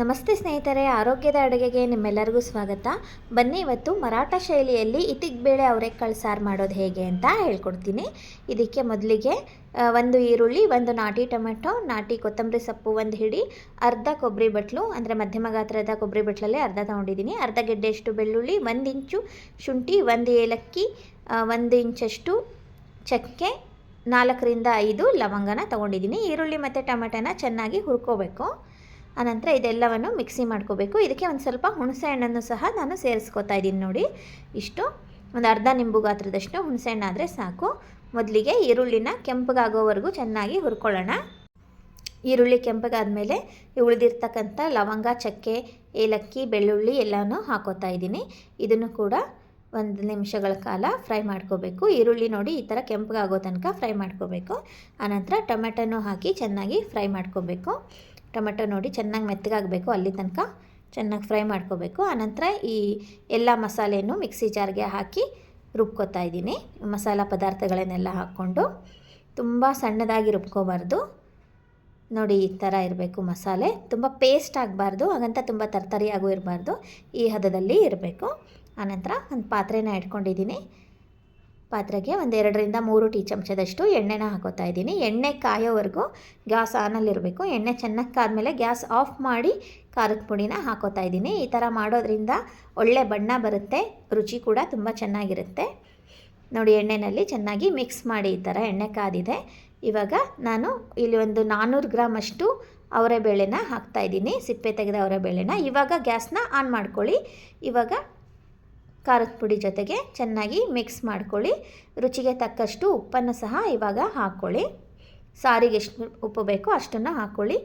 ನಮಸ್ತೆ ಸ್ನೇಹಿತರೆ, ಆರೋಗ್ಯದ ಅಡುಗೆಗೆ ನಿಮ್ಮೆಲ್ಲರಿಗೂ ಸ್ವಾಗತ. ಬನ್ನಿ ಇವತ್ತು ಮರಾಠ ಶೈಲಿಯಲ್ಲಿ ಇತಿಗ್ ಬೇಳೆ ಅವರೆಕಾಳು ಸಾರು ಮಾಡೋದು ಹೇಗೆ ಅಂತ ಹೇಳ್ಕೊಡ್ತೀನಿ. ಇದಕ್ಕೆ ಮೊದಲಿಗೆ ಒಂದು ಈರುಳ್ಳಿ, ಒಂದು ನಾಟಿ ಟೊಮೆಟೊ, ನಾಟಿ ಕೊತ್ತಂಬರಿ ಸೊಪ್ಪು ಒಂದು ಹಿಡಿ, ಅರ್ಧ ಕೊಬ್ಬರಿ ಬಟ್ಲು, ಅಂದರೆ ಮಧ್ಯಮ ಗಾತ್ರದ ಕೊಬ್ಬರಿ ಬಟ್ಲಲ್ಲೇ ಅರ್ಧ ತೊಗೊಂಡಿದ್ದೀನಿ ಅರ್ಧ ಗೆಡ್ಡೆಯಷ್ಟು ಬೆಳ್ಳುಳ್ಳಿ, ಒಂದು ಇಂಚು ಶುಂಠಿ, ಒಂದು ಏಲಕ್ಕಿ ಒಂದು ಇಂಚಷ್ಟು ಚಕ್ಕೆ, ನಾಲ್ಕರಿಂದ ಐದು ಲವಂಗನ ತೊಗೊಂಡಿದ್ದೀನಿ ಈರುಳ್ಳಿ ಮತ್ತು ಟೊಮೆಟೊನ ಚೆನ್ನಾಗಿ ಹುರ್ಕೋಬೇಕು. ಆನಂತರ ಇದೆಲ್ಲವನ್ನು ಮಿಕ್ಸಿ ಮಾಡ್ಕೋಬೇಕು. ಇದಕ್ಕೆ ಒಂದು ಸ್ವಲ್ಪ ಹುಣಸೆ ಹಣ್ಣನ್ನು ಸಹ ನಾನು ಸೇರಿಸ್ಕೋತಾ ಇದ್ದೀನಿ ನೋಡಿ. ಇಷ್ಟು ಒಂದು ಅರ್ಧ ನಿಂಬು ಗಾತ್ರದಷ್ಟು ಹುಣಸೆ ಆದರೆ ಸಾಕು. ಮೊದಲಿಗೆ ಈರುಳ್ಳಿನ ಕೆಂಪಗಾಗೋವರೆಗೂ ಚೆನ್ನಾಗಿ ಹುರ್ಕೊಳ್ಳೋಣ. ಈರುಳ್ಳಿ ಕೆಂಪಗಾದ್ಮೇಲೆ ಉಳಿದಿರ್ತಕ್ಕಂಥ ಲವಂಗ, ಚಕ್ಕೆ, ಏಲಕ್ಕಿ, ಬೆಳ್ಳುಳ್ಳಿ ಎಲ್ಲನೂ ಹಾಕೋತಾ ಇದ್ದೀನಿ. ಇದನ್ನು ಕೂಡ ಒಂದು ನಿಮಿಷಗಳ ಕಾಲ ಫ್ರೈ ಮಾಡ್ಕೋಬೇಕು. ಈರುಳ್ಳಿ ನೋಡಿ ಈ ಥರ ಕೆಂಪಗಾಗೋ ತನಕ ಫ್ರೈ ಮಾಡ್ಕೋಬೇಕು. ಆನಂತರ ಟೊಮೆಟೊನೂ ಹಾಕಿ ಚೆನ್ನಾಗಿ ಫ್ರೈ ಮಾಡ್ಕೋಬೇಕು. ಟೊಮೆಟೊ ನೋಡಿ ಚೆನ್ನಾಗಿ ಮೆತ್ತಗಾಗಬೇಕು ಅಲ್ಲಿ ತನಕ. ಚೆನ್ನಾಗಿ ಫ್ರೈ ಮಾಡ್ಕೋಬೇಕು. ಆನಂತರ ಈ ಎಲ್ಲ ಮಸಾಲೆಯನ್ನು ಮಿಕ್ಸಿ ಜಾರ್ಗೆ ಹಾಕಿ ರುಬ್ಕೋತಾ ಇದ್ದೀನಿ. ಮಸಾಲ ಪದಾರ್ಥಗಳನ್ನೆಲ್ಲ ಹಾಕ್ಕೊಂಡು. ತುಂಬ ಸಣ್ಣದಾಗಿ ರುಬ್ಕೋಬಾರ್ದು. ನೋಡಿ ಈ ಥರ ಇರಬೇಕು ಮಸಾಲೆ. ತುಂಬ ಪೇಸ್ಟ್ ಆಗಬಾರ್ದು, ಹಾಗಂತ ತುಂಬ ತರ್ತರಿಯಾಗೂ ಇರಬಾರ್ದು. ಈ ಹದದಲ್ಲಿ ಇರಬೇಕು. ಆನಂತರ ಒಂದು ಪಾತ್ರೆನ ಇಟ್ಕೊಂಡಿದ್ದೀನಿ. ಪಾತ್ರೆಗೆ ಒಂದು ಎರಡರಿಂದ ಮೂರು ಟೀ ಚಮಚದಷ್ಟು ಎಣ್ಣೆನ ಹಾಕೋತಾ ಇದ್ದೀನಿ. ಎಣ್ಣೆ ಕಾಯೋವರೆಗೂ ಗ್ಯಾಸ್ ಆನಲ್ಲಿರಬೇಕು. ಎಣ್ಣೆ ಚೆನ್ನಾಗಿ ಕಾದ್ಮೇಲೆ ಗ್ಯಾಸ್ ಆಫ್ ಮಾಡಿ ಖಾರದ ಪುಡಿನ ಹಾಕೋತಾ ಇದ್ದೀನಿ. ಈ ಥರ ಮಾಡೋದ್ರಿಂದ ಒಳ್ಳೆ ಬಣ್ಣ ಬರುತ್ತೆ, ರುಚಿ ಕೂಡ ತುಂಬ ಚೆನ್ನಾಗಿರುತ್ತೆ. ನೋಡಿ ಎಣ್ಣೆಯಲ್ಲಿ ಚೆನ್ನಾಗಿ ಮಿಕ್ಸ್ ಮಾಡಿ ಈ ಥರ ಎಣ್ಣೆ ಕಾದಿದೆ. ಇವಾಗ ನಾನು ಇಲ್ಲಿ ಒಂದು ನಾನ್ನೂರು ಗ್ರಾಮ್ ಅಷ್ಟು ಅವರೆಬೇಳೆನ ಹಾಕ್ತಾಯಿದ್ದೀನಿ ಸಿಪ್ಪೆ ತೆಗೆದ ಅವರೆಬೇಳೆನ. ಇವಾಗ ಗ್ಯಾಸ್ನ ಆನ್ ಮಾಡ್ಕೊಳ್ಳಿ. ಇವಾಗ ಖಾರದ ಪುಡಿ ಜೊತೆಗೆ ಚೆನ್ನಾಗಿ ಮಿಕ್ಸ್ ಮಾಡ್ಕೊಳ್ಳಿ. ರುಚಿಗೆ ತಕ್ಕಷ್ಟು ಉಪ್ಪನ್ನು ಸಹ ಇವಾಗ ಹಾಕ್ಕೊಳ್ಳಿ ಸಾರಿಗೆ ಎಷ್ಟು ಉಪ್ಪು ಬೇಕೋ ಅಷ್ಟನ್ನು ಹಾಕ್ಕೊಳ್ಳಿ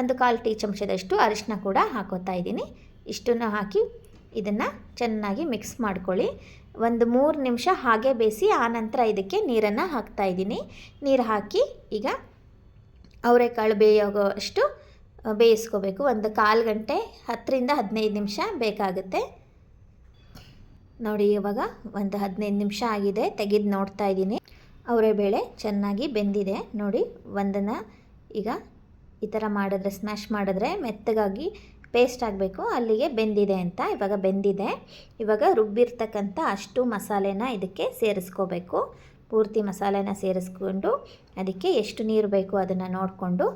ಒಂದು ಕಾಲು ಟೀ ಚಮಚದಷ್ಟು ಅರಿಶಿನ ಕೂಡ ಹಾಕೋತಾ ಇದ್ದೀನಿ. ಇಷ್ಟನ್ನು ಹಾಕಿ ಇದನ್ನು ಚೆನ್ನಾಗಿ ಮಿಕ್ಸ್ ಮಾಡ್ಕೊಳ್ಳಿ. ಒಂದು ಮೂರು ನಿಮಿಷ ಹಾಗೆ ಬೇಯಿಸಿ ಆನಂತರ ಇದಕ್ಕೆ ನೀರನ್ನು ಹಾಕ್ತಾ ಇದ್ದೀನಿ. ನೀರು ಹಾಕಿ ಈಗ ಅವರೆಕಾಳು ಬೇಯೋಗೋ ಅಷ್ಟು ಬೇಯಿಸ್ಕೋಬೇಕು. ಒಂದು ಕಾಲು ಗಂಟೆ ಹತ್ತರಿಂದ ಹದಿನೈದು ನಿಮಿಷ ಬೇಕಾಗುತ್ತೆ. ನೋಡಿ, ಇವಾಗ ಒಂದು ಹದಿನೈದು ನಿಮಿಷ ಆಗಿದೆ, ತೆಗೆದು ನೋಡ್ತಾ ಇದ್ದೀನಿ. ಅವರೆಬೇಳೆ ಚೆನ್ನಾಗಿ ಬೆಂದಿದೆ. ನೋಡಿ, ಒಂದನ್ನು ಈಗ ಈ ಥರ ಮಾಡಿದ್ರೆ ಸ್ಮ್ಯಾಶ್ ಮಾಡಿದ್ರೆ ಮೆತ್ತಗಾಗಿ ಪೇಸ್ಟ್ ಆಗಬೇಕು. ಅಲ್ಲಿಗೆ ಬೆಂದಿದೆ ಅಂತ ಇವಾಗ ಬೆಂದಿದೆ. ಇವಾಗ ರುಬ್ಬಿರ್ತಕ್ಕಂಥ ಅಷ್ಟು ಮಸಾಲೆನ ಇದಕ್ಕೆ ಸೇರಿಸ್ಕೋಬೇಕು. ಪೂರ್ತಿ ಮಸಾಲೆನ ಸೇರಿಸ್ಕೊಂಡು ಅದಕ್ಕೆ ಎಷ್ಟು ನೀರು ಬೇಕು ಅದನ್ನು ನೋಡಿಕೊಂಡು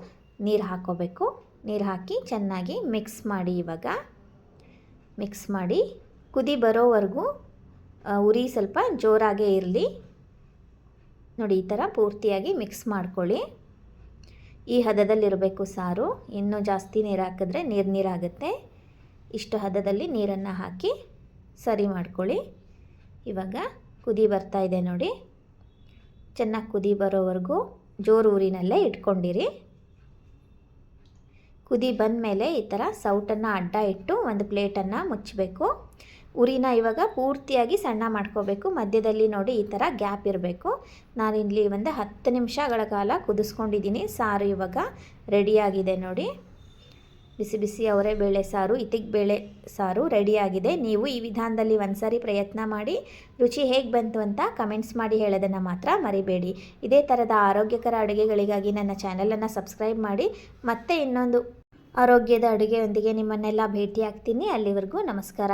ನೀರು ಹಾಕ್ಕೋಬೇಕು ನೀರು ಹಾಕಿ ಚೆನ್ನಾಗಿ ಮಿಕ್ಸ್ ಮಾಡಿ ಇವಾಗ. ಮಿಕ್ಸ್ ಮಾಡಿ ಕುದಿ ಬರೋವರೆಗೂ ಉರಿ ಸ್ವಲ್ಪ ಜೋರಾಗೇ ಇರಲಿ. ನೋಡಿ, ಈ ಥರ ಪೂರ್ತಿಯಾಗಿ ಮಿಕ್ಸ್ ಮಾಡ್ಕೊಳ್ಳಿ. ಈ ಹದದಲ್ಲಿರಬೇಕು ಸಾರು. ಇನ್ನೂ ಜಾಸ್ತಿ ನೀರು ಹಾಕಿದ್ರೆ ನೀರು ನೀರಾಗುತ್ತೆ. ಇಷ್ಟು ಹದದಲ್ಲಿ ನೀರನ್ನು ಹಾಕಿ ಸರಿ ಮಾಡ್ಕೊಳ್ಳಿ. ಇವಾಗ ಕುದಿ ಬರ್ತಾ ಇದೆ ನೋಡಿ. ಚೆನ್ನಾಗಿ ಕುದಿ ಬರೋವರೆಗೂ ಜೋರು ಊರಿನಲ್ಲೇ ಇಟ್ಕೊಂಡಿರಿ. ಕುದಿ ಬಂದ ಮೇಲೆ ಈ ಥರ ಸೌಟನ್ನು ಅಡ್ಡ ಇಟ್ಟು ಒಂದು ಪ್ಲೇಟನ್ನು ಮುಚ್ಚಬೇಕು. ಉರಿನ ಇವಾಗ ಪೂರ್ತಿಯಾಗಿ ಸಣ್ಣ ಮಾಡ್ಕೋಬೇಕು. ಮಧ್ಯದಲ್ಲಿ ನೋಡಿ ಈ ಥರ ಗ್ಯಾಪ್ ಇರಬೇಕು. ನಾನಿಲ್ಲಿ ಒಂದು ಹತ್ತು ನಿಮಿಷಗಳ ಕಾಲ ಕುದಿಸ್ಕೊಂಡಿದ್ದೀನಿ. ಸಾರು ಇವಾಗ ರೆಡಿಯಾಗಿದೆ ನೋಡಿ. ಬಿಸಿ ಬಿಸಿ ಅವರೇ ಬೇಳೆ ಸಾರು ಇತಿಗ್ ಬೇಳೆ ಸಾರು ರೆಡಿಯಾಗಿದೆ ನೀವು ಈ ವಿಧಾನದಲ್ಲಿ ಒಂದ್ಸರಿ ಪ್ರಯತ್ನ ಮಾಡಿ, ರುಚಿ ಹೇಗೆ ಬಂತು ಅಂತ ಕಮೆಂಟ್ಸ್ ಮಾಡಿ ಹೇಳೋದನ್ನು ಮಾತ್ರ ಮರಿಬೇಡಿ. ಇದೇ ಥರದ ಆರೋಗ್ಯಕರ ಅಡುಗೆಗಳಿಗಾಗಿ ನನ್ನ ಚಾನಲನ್ನು ಸಬ್ಸ್ಕ್ರೈಬ್ ಮಾಡಿ. ಮತ್ತೆ ಇನ್ನೊಂದು ಆರೋಗ್ಯದ ಅಡುಗೆಯೊಂದಿಗೆ ನಿಮ್ಮನ್ನೆಲ್ಲ ಭೇಟಿಯಾಗ್ತೀನಿ. ಅಲ್ಲಿವರೆಗೂ ನಮಸ್ಕಾರ.